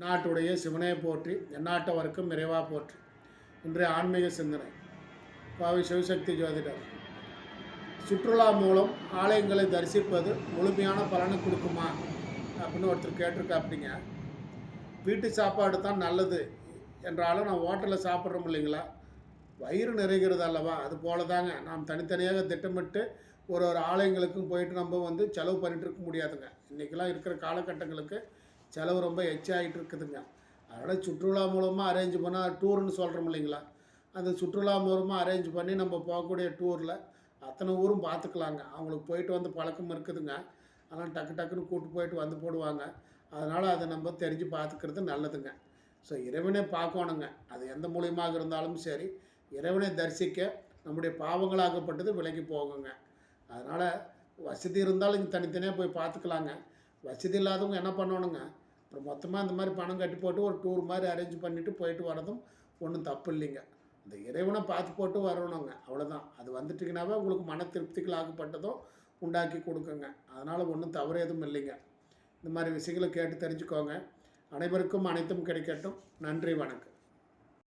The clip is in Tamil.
நாட்டுடைய சிவனே போற்றி எந்நாட்டவருக்கும் நிறைவாக போற்றி. இன்றைய ஆன்மீக சிந்தனை. பாவி சிவசக்தி ஜோதிடர். சுற்றுலா மூலம் ஆலயங்களை தரிசிப்பது முழுமையான பலனை கொடுக்குமா? அப்படின்னு ஒருத்தர் கேட்டிருக்காப்பிடிங்க வீட்டு சாப்பாடு தான் நல்லது என்றாலும் நான் ஹோட்டலில் சாப்பிட்றோம் இல்லைங்களா? வயிறு நிறைகிறது அல்லவா? அது போல தாங்க நாம் தனித்தனியாக திட்டமிட்டு ஒரு ஒரு ஆலயங்களுக்கும் போயிட்டு நம்ம வந்து செலவு பண்ணிட்டு இருக்க முடியாதுங்க. இன்றைக்கெல்லாம் இருக்கிற காலகட்டங்களுக்கு செலவு ரொம்ப எச்சாகிட்டு இருக்குதுங்க அதனால் சுற்றுலா மூலமாக அரேஞ்ச் பண்ணால் டூர்னு சொல்கிறோம் இல்லைங்களா? அந்த சுற்றுலா மூலமாக அரேஞ்ச் பண்ணி நம்ம போகக்கூடிய டூரில் அத்தனை ஊரும் பார்த்துக்கலாங்க அவங்களுக்கு போயிட்டு வந்து பழக்கம் இருக்குதுங்க. அதனால் டக்கு டக்குன்னு கூட்டு போயிட்டு வந்து போடுவாங்க. அதனால் அதை நம்ம தெரிஞ்சு பார்த்துக்கிறது நல்லதுங்க. ஸோ இறைவனை பார்க்கணுங்க. அது எந்த மூலியமாக இருந்தாலும் சரி இறைவனை தரிசிக்க நம்முடைய பாவங்களாகப்பட்டது விலகி போகுங்க. அதனால் வசதி இருந்தாலும் இங்கே தனித்தனியாக போய் பார்த்துக்கலாங்க வசதி இல்லாதவங்க என்ன பண்ணணுங்க? அப்புறம் மொத்தமாக இந்த மாதிரி பணம் கட்டி போட்டு ஒரு டூர் மாதிரி அரேஞ்ச் பண்ணிவிட்டு போயிட்டு வரதும் ஒன்றும் தப்பு இல்லைங்க. இந்த இறைவனை பார்த்து போட்டு வரணுங்க. அவ்வளோதான் அது வந்துட்டிங்கனாவே உங்களுக்கு மன திருப்திகள் ஆகப்பட்டதும் உண்டாக்கி கொடுக்குங்க. அதனால் ஒன்றும் தவறு எதுவும் இல்லைங்க. இந்த மாதிரி விஷயங்களை கேட்டு தெரிஞ்சுக்கோங்க. அனைவருக்கும் அனைத்தும் கிடைக்கட்டும். நன்றி வணக்கம்.